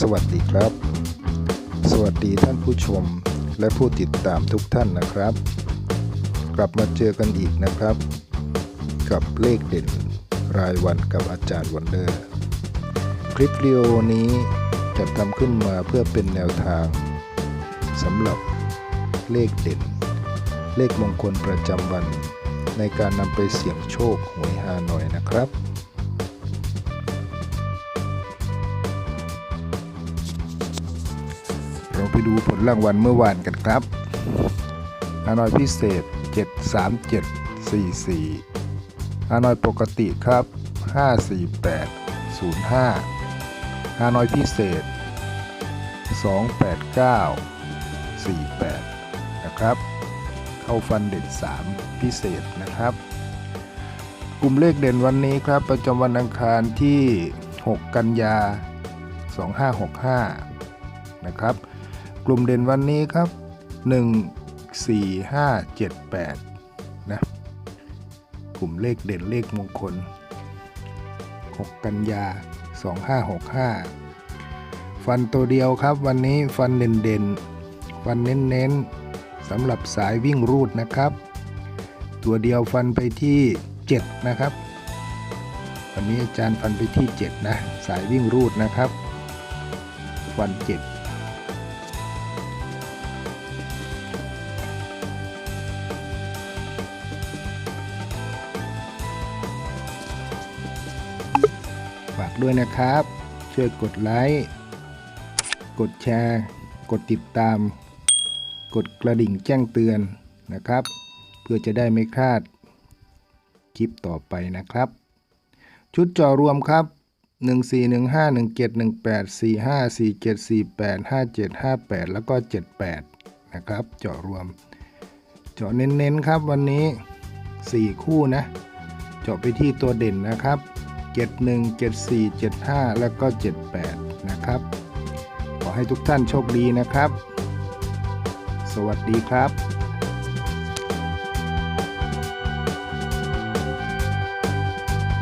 สวัสดีครับ สวัสดีท่านผู้ชมและผู้ติดตามทุกท่านนะครับ กลับมาเจอกันอีกนะครับ กับเลขเด่นรายวันกับอาจารย์วันเดอร์ คลิปวิดีโอนี้จะทำขึ้นมาเพื่อเป็นแนวทางสำหรับเลขเด่น เลขมงคลประจำวัน ในการนำไปเสี่ยงโชคหวยฮานอยนะครับ ไปดูผลรางวัลเมื่อวานกันครับฮานอยพิเศษ 73744ฮานอยปกติครับ 54805ฮานอยพิเศษ 28948 นะครับ เข้าฟันเด่น3พิเศษนะครับ กลุ่มเลขเด่นวันนี้ครับ ประจำวันอังคารที่ 6 กันยา 2565 นะครับ กลุ่มเด่นวันนี้ครับ 1 4 5 7 8 นะ กลุ่มเลขเด่นเลขมงคล 6 กันยา 2565 ฟันตัวเดียวครับวันนี้ฟันเด่นเด่นฟันเน้นเน้นสำหรับสายวิ่งรูดนะครับ ตัวเดียวฟันไปที่ 7 นะครับ วันนี้อาจารย์ฟันไปที่ 7 นะ สายวิ่งรูดนะครับ ฟัน 7 ด้วยนะครับ ช่วยกดไลค์ กดแชร์ กดติดตาม กดกระดิ่งแจ้งเตือนนะครับ เพื่อจะได้ไม่พลาดคลิปต่อไปนะครับ ชุดจอรวมครับ141517184547485758 แล้วก็ 78 นะครับ เจาะรวม เจาะเน้นๆครับวันนี้ 4 คู่นะ เจาะไปที่ตัวเด่นนะครับ 71 74 75 แล้วก็ 78 นะครับ ขอให้ทุกท่านโชคดีนะครับ สวัสดีครับ